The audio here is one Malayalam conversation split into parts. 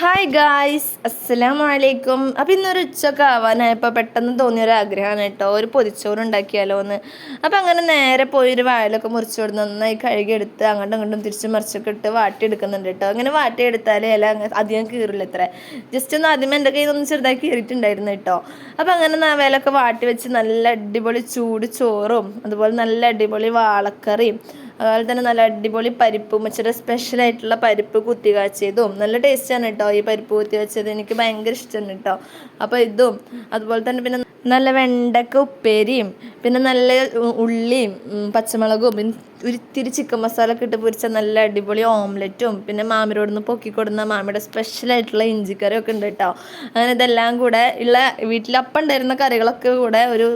ഹായ് ഗായ്സ് അസ്സലാം വലൈക്കും അപ്പം ഇന്നൊരു ഉച്ചയ്ക്ക് ആവാനായപ്പോൾ പെട്ടെന്ന് തോന്നിയ ഒരു ആഗ്രഹമാണ് കേട്ടോ. ഒരു പൊതിച്ചോറ് ഉണ്ടാക്കിയാലോ എന്ന് അപ്പം അങ്ങനെ നേരെ പോയി ഒരു വാഴലൊക്കെ മുറിച്ച് നന്നായി കഴുകിയെടുത്ത് അങ്ങോട്ടും ഇങ്ങോട്ടും തിരിച്ച് മറിച്ചൊക്കെ ഇട്ട് വാട്ടിയെടുക്കുന്നുണ്ട് കേട്ടോ. അങ്ങനെ വാട്ടിയെടുത്താൽ ഇല അധികം കീറില്ല ഇത്ര. ജസ്റ്റ് ഒന്ന് ആദ്യമേ എന്റെ കയ്യിൽ നിന്ന് ചെറുതായി കീറിയിട്ടുണ്ടായിരുന്നു കേട്ടോ. അപ്പം അങ്ങനെ വേലൊക്കെ വാട്ടി വെച്ച് നല്ല അടിപൊളി ചൂട് ചോറും അതുപോലെ നല്ല അടിപൊളി വാളക്കറിയും അതുപോലെ തന്നെ നല്ല അടിപൊളി പരിപ്പ് സ്പെഷ്യൽ ആയിട്ടുള്ള പരിപ്പ് കുത്തി കാച്ചിയതും നല്ല ടേസ്റ്റാണ് കേട്ടോ ഈ പരിപ്പ് കുത്തി വെച്ചത് എനിക്ക് ഭയങ്കര ഇഷ്ടമാണ് കേട്ടോ അപ്പോൾ ഇതും. അതുപോലെ തന്നെ പിന്നെ നല്ല വെണ്ടക്ക ഉപ്പേരിയും പിന്നെ നല്ല ഉള്ളിയും പച്ചമുളകും പിന്നെ ഒരിത്തിരി ചിക്കൻ മസാല ഒക്കെ ഇട്ട് പൊരിച്ച നല്ല അടിപൊളി ഓംലെറ്റും പിന്നെ മാമിരോട് നിന്ന് പൊക്കിക്കൊടുന്ന മാമിയുടെ സ്പെഷ്യൽ ആയിട്ടുള്ള ഇഞ്ചിക്കറി ഒക്കെ ഉണ്ട് കേട്ടോ അങ്ങനെ ഇതെല്ലാം കൂടെ ഉള്ള വീട്ടിലപ്പം ഉണ്ടായിരുന്ന കറികളൊക്കെ കൂടെ ഒരു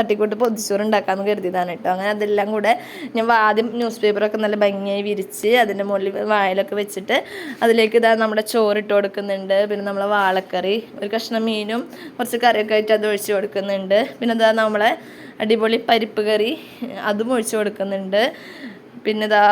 തട്ടിക്കൂട്ട് പൊതിച്ചോറ് ഉണ്ടാക്കാമെന്ന് കരുതിയതാണ് കേട്ടോ. അങ്ങനെ അതെല്ലാം കൂടെ ഞാൻ ആദ്യം ന്യൂസ് പേപ്പറൊക്കെ നല്ല ഭംഗിയായി വിരിച്ച് അതിന്റെ മുകളിൽ വായലൊക്കെ വെച്ചിട്ട് അതിലേക്ക് ഇതാ നമ്മുടെ ചോറ് ഇട്ട് കൊടുക്കുന്നുണ്ട്. പിന്നെ നമ്മളെ വാളക്കറി ഒരു കഷ്ണം മീനും കുറച്ച് കറിയൊക്കെ ആയിട്ട് അത് ഒഴിച്ച് കൊടുക്കുന്നുണ്ട്. പിന്നെ ഇതാ നമ്മളെ അടിപൊളി പരിപ്പ് കറി അതും ഒഴിച്ച് കൊടുക്കുന്നുണ്ട്. പിന്നെ ഇതാ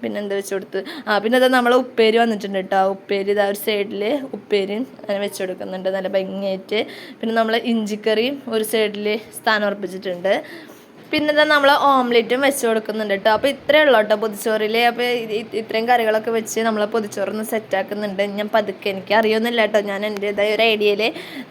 പിന്നെ എന്താ വെച്ച് കൊടുത്ത്? ആ പിന്നെ ഇതാ നമ്മളെ ഉപ്പേരി വന്നിട്ടുണ്ട് കേട്ടോ ഉപ്പേരി ഇതാ ഒരു സൈഡിൽ ഉപ്പേരിയും അങ്ങനെ വെച്ച് കൊടുക്കുന്നുണ്ട്. നല്ല ഭംഗിയായിട്ട്. പിന്നെ നമ്മൾ ഇഞ്ചിക്കറിയും ഒരു സൈഡിൽ സ്ഥാനം ഉറപ്പിച്ചിട്ടുണ്ട്. പിന്നെ ഇതാ നമ്മൾ ഓംലെറ്റും വെച്ച് കൊടുക്കുന്നുണ്ട് കേട്ടോ അപ്പോൾ ഇത്രയേ ഉള്ളൂ കേട്ടോ പൊതിച്ചോറിൽ അപ്പോൾ ഇത്രയും കറികളൊക്കെ വെച്ച് നമ്മൾ പൊതിച്ചോറൊന്ന് സെറ്റാക്കുന്നുണ്ട് ഞാൻ പതുക്കെ എനിക്ക് അറിയൊന്നുമില്ല കേട്ടോ ഞാൻ എന്റെതായ ഒരു ഐഡിയയിൽ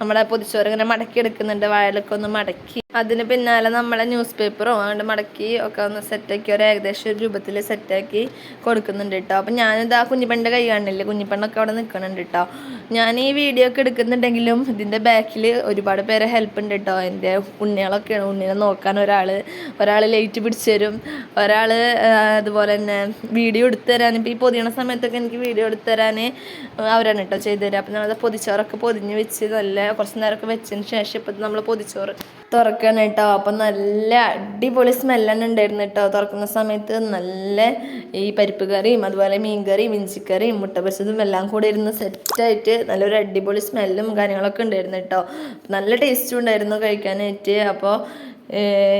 നമ്മളെ പൊതിച്ചോറ് ഇങ്ങനെ മടക്കി എടുക്കുന്നുണ്ട് വാഴലൊക്കെ ഒന്ന് മടക്കി അതിന് പിന്നാലെ നമ്മളെ ന്യൂസ് പേപ്പറോ അങ്ങോട്ട് മടക്കി ഒക്കെ ഒന്ന് സെറ്റാക്കി ഒരു ഏകദേശം ഒരു രൂപത്തിൽ സെറ്റാക്കി കൊടുക്കുന്നുണ്ട് കേട്ടോ അപ്പം ഞാനിത് ആ കുഞ്ഞിപ്പണ്ണിന്റെ കൈ കാണില്ലേ? കുഞ്ഞിപ്പണ്ണൊക്കെ അവിടെ നിൽക്കുന്നുണ്ട് കേട്ടോ ഞാൻ ഈ വീഡിയോ ഒക്കെ എടുക്കുന്നുണ്ടെങ്കിലും ഇതിന്റെ ബാക്കിൽ ഒരുപാട് പേരെ ഹെൽപ്പ് ഉണ്ട് കേട്ടോ എന്റെ ഉണ്ണികളൊക്കെയാണ്. ഉണ്ണിനെ നോക്കാൻ ഒരാൾ ഒരാൾ ലൈറ്റ് പിടിച്ചു തരും. ഒരാൾ അതുപോലെ തന്നെ വീഡിയോ എടുത്തു തരാൻ. ഇപ്പോൾ ഈ പൊതിയണ സമയത്തൊക്കെ എനിക്ക് വീഡിയോ എടുത്തു തരാൻ അവരാണ് കേട്ടോ ചെയ്തു തരിക അപ്പം നമ്മളത് പൊതിച്ചോറൊക്കെ പൊതിഞ്ഞ് വെച്ച് നല്ല കുറച്ച് നേരമൊക്കെ വെച്ചതിന് ശേഷം ഇപ്പം നമ്മൾ പൊതിച്ചോറ് തുറക്കണം കേട്ടോ. അപ്പം നല്ല അടിപൊളി സ്മെല്ലാണ് ഉണ്ടായിരുന്നു കേട്ടോ. തുറക്കുന്ന സമയത്ത് നല്ല ഈ പരിപ്പ് കറിയും അതുപോലെ മീൻ കറിയും ഇഞ്ചിക്കറിയും മുട്ട പൊരിച്ചതും എല്ലാം കൂടെ ഇരുന്ന് സെറ്റായിട്ട് നല്ലൊരു അടിപൊളി സ്മെല്ലും കാര്യങ്ങളൊക്കെ ഉണ്ടായിരുന്നു കേട്ടോ. നല്ല ടേസ്റ്റും ഉണ്ടായിരുന്നു കഴിക്കാനായിട്ട്. അപ്പോൾ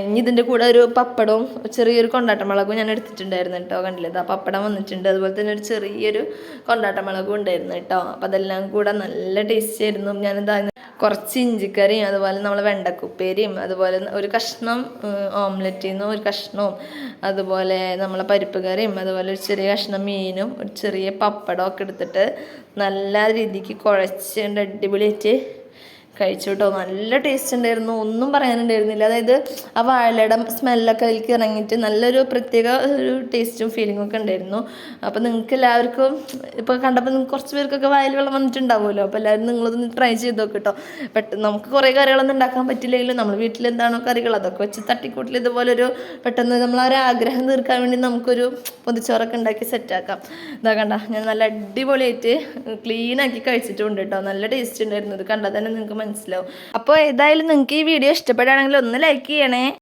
ഇനി ഇതിന്റെ കൂടെ ഒരു പപ്പടവും ചെറിയൊരു കൊണ്ടാട്ടമുളകും ഞാൻ എടുത്തിട്ടുണ്ടായിരുന്നു കേട്ടോ. കണ്ടില്ലേ? ആ പപ്പടം വന്നിട്ടുണ്ട്. അതുപോലെ തന്നെ ഒരു ചെറിയൊരു കൊണ്ടാട്ടമുളകും ഉണ്ടായിരുന്നു കേട്ടോ. അപ്പം അതെല്ലാം കൂടെ നല്ല ടേസ്റ്റ് ആയിരുന്നു. ഞാനിതാ കുറച്ച് ഇഞ്ചിക്കറിയും അതുപോലെ നമ്മൾ വെണ്ടക്കുപ്പേരിയും അതുപോലെ ഒരു കഷ്ണം ഓംലെറ്റിൽ നിന്ന് ഒരു കഷ്ണവും അതുപോലെ നമ്മളെ പരിപ്പ് കറിയും അതുപോലെ ഒരു ചെറിയ കഷ്ണം മീനും ഒരു ചെറിയ പപ്പടമൊക്കെ എടുത്തിട്ട് നല്ല രീതിക്ക് കുഴച്ച് അടിപൊളിയായിട്ട് കഴിച്ചു കേട്ടോ നല്ല ടേസ്റ്റ് ഉണ്ടായിരുന്നു. ഒന്നും പറയാനുണ്ടായിരുന്നില്ല. അതായത് ആ വാഴയുടെ സ്മെല്ലൊക്കെ അതിലേക്ക് ഇറങ്ങിയിട്ട് നല്ലൊരു പ്രത്യേക ഒരു ടേസ്റ്റും ഫീലിംഗും ഒക്കെ ഉണ്ടായിരുന്നു. അപ്പോൾ നിങ്ങൾക്ക് എല്ലാവർക്കും ഇപ്പോൾ കണ്ടപ്പോൾ നിങ്ങൾക്ക് കുറച്ച് പേർക്കൊക്കെ വായിൽ വെള്ളം വന്നിട്ടുണ്ടാവുമല്ലോ. അപ്പോൾ എല്ലാവരും നിങ്ങളൊന്ന് ട്രൈ ചെയ്ത് നോക്ക് കേട്ടോ പെട്ടെന്ന് നമുക്ക് കുറേ കറികളൊന്നും ഉണ്ടാക്കാൻ പറ്റില്ലെങ്കിലും നമ്മൾ വീട്ടിൽ എന്താണോ കറികൾ അതൊക്കെ വെച്ച് തട്ടിക്കൂട്ടിൽ ഇതുപോലെ ഒരു പെട്ടെന്ന് നമ്മൾ ആ ഒരു ആഗ്രഹം തീർക്കാൻ വേണ്ടി നമുക്കൊരു പൊതിച്ചോറൊക്കെ ഉണ്ടാക്കി സെറ്റാക്കാം ഇതാ കണ്ട ഞാൻ നല്ല അടിപൊളിയായിട്ട് ക്ലീനാക്കി കഴിച്ചിട്ടുണ്ട് കേട്ടോ നല്ല ടേസ്റ്റ് ഉണ്ടായിരുന്നു. ഇത് കണ്ടാൽ തന്നെ നിങ്ങൾക്ക് മനസ്സിലാവും. അപ്പോൾ ഏതായാലും നിങ്ങൾക്ക് ഈ വീഡിയോ ഇഷ്ടപ്പെടുകയാണെങ്കിൽ ഒന്ന് ലൈക്ക് ചെയ്യണേ.